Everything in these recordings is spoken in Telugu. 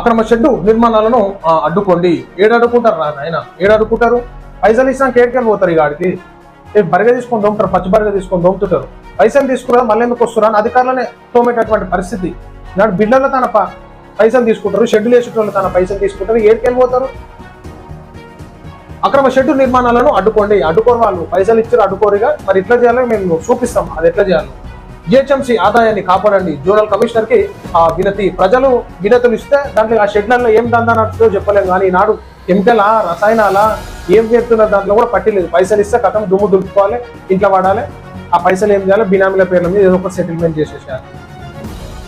అక్రమ షెడ్డు నిర్మాణాలను అడ్డుకోండి. ఏడాడుకుంటారు రా నాయన. ఏడాడుకుంటారు? పైసలు ఇస్తాం ఏడుకెళ్ళి పోతారు ఇక ఆడికి. బరగ తీసుకొని దొంగతారు పచ్చి బరగ తీసుకొని దొంగతుంటారు పైసలు తీసుకురా మళ్ళీ ఎందుకు వస్తురా అని అధికారులనే తోమేటటువంటి పరిస్థితి. నాడు బిడ్డల తన ప- పైసలు తీసుకుంటారు షెడ్యూల్ వేసేటోళ్ళు తన పైసలు తీసుకుంటారు ఏడుకెళ్ళి పోతారు? అక్రమ షెడ్డు నిర్మాణాలను అడ్డుకోండి. అడ్డుకోరు వాళ్ళు. పైసలు ఇచ్చారు అడ్డుకోరుగా మరి ఇట్లా చేయాలో మేము చూపిస్తాం. అది ఎట్లా చేయాలి. జిహెచ్ఎంసీ ఆదాయాన్ని కాపాడండి. జోనల్ కమిషనర్కి ఆ వినతి. ప్రజలు వినతులు ఇస్తే దాంట్లో ఆ షెడ్లలో ఏం దందా నడుస్తుందో చెప్పలేము కానీ ఈనాడు కెమికల్ రసాయనాల ఏం చేస్తున్న దాంట్లో కూడా పట్టిలేదు పైసలు ఇస్తే కథం దుమ్ము దులుపుకోవాలి ఇంట్లో వాడాలి. ఆ పైసలు ఏం చేయాలి? బినామీల పేర్ల మీద ఏదో ఒక సెటిల్మెంట్ చేసేసారు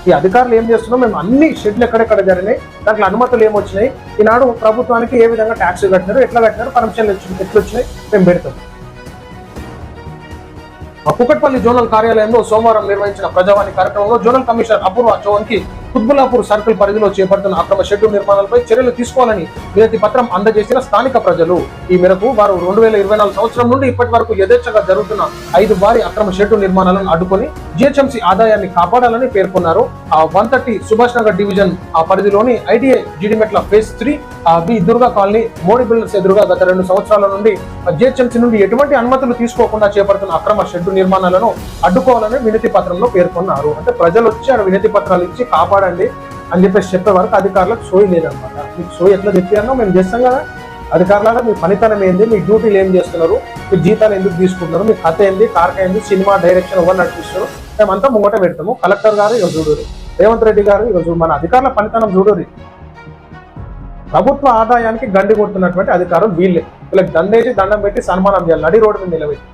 ఈ అధికారులు ఏం చేస్తున్నాం మేము అన్ని షెడ్లు ఎక్కడెక్కడ జరిగినాయి దాంట్లో అనుమతులు ఏమొచ్చినాయి ఈనాడు ప్రభుత్వానికి ఏ విధంగా ట్యాక్స్ కట్టినారు ఎట్లా కట్టినారు పర్మిషన్లు ఎట్లా వచ్చినాయి మేము పెడతాం. కుకట్పల్లి జోనల్ కార్యాలయంలో సోమవారం నిర్వహించిన ప్రజావాణి కార్యక్రమంలో జోనల్ కమిషనర్ అపూర్వ చౌన్కి కుత్బుల్లాపూర్ సర్కిల్ పరిధిలో చేపడుతున్న అక్రమ షెడ్డు నిర్మాణాలపై చర్యలు తీసుకోవాలని వినతి పత్రం అందజేసిన స్థానిక ప్రజలు. ఈ మేరకు వారు రెండు వేల ఇరవై నాలుగు సంవత్సరం నుండి ఇప్పటి వరకు యథేచ్ఛగా జరుగుతున్న ఐదు భారీ అక్రమ షెడ్డు నిర్మాణాలను అడ్డుకొని జిహెచ్ఎంసీ ఆదాయాన్ని కాపాడాలని పేర్కొన్నారు. ఆ one thirty Subhash Nagar division ఆ పరిధిలోని IDI Jeedimetla phase three B Durga colony Modi builders ఎదురుగా గత రెండు సంవత్సరాల నుండి జిహెచ్ఎంసీ నుండి ఎటువంటి అనుమతులు తీసుకోకుండా చేపడుతున్న అక్రమ షెడ్డు నిర్మాణాలను అడ్డుకోవాలని వినతి పత్రంలో పేర్కొన్నారు. అంటే ప్రజలు వచ్చి ఆడ వినతి పత్రాలు ఇచ్చి కాపాడండి అని చెప్పేసి చెప్పే వరకు అధికారులకు సోయి లేదనమాట మీకు సోయి ఎట్లా తెప్పియాలో మేము చేస్తాం కదా. అధికారులాగా మీ పనితనం ఏంది? మీ డ్యూటీలు ఏం చేస్తున్నారు? మీ జీతాలు ఎందుకు తీసుకుంటున్నారు? మీ కథ ఏంది? కార్క ఏంది? సినిమా డైరెక్షన్ ఎవరు నడిపిస్తారు? మేమంతా ముంగట పెడతాము. కలెక్టర్ గారు ఇక చూడరు. రేవంత్ రెడ్డి గారు ఇక మన అధికారుల పనితనం చూడరు. ప్రభుత్వ ఆదాయానికి గండి కొడుతున్నటువంటి అధికారం వీళ్ళే. వీళ్ళకి దండేసి దండం పెట్టి సన్మానం చేయాలి. నడి రోడ్డు మీద నిలబెట్టి.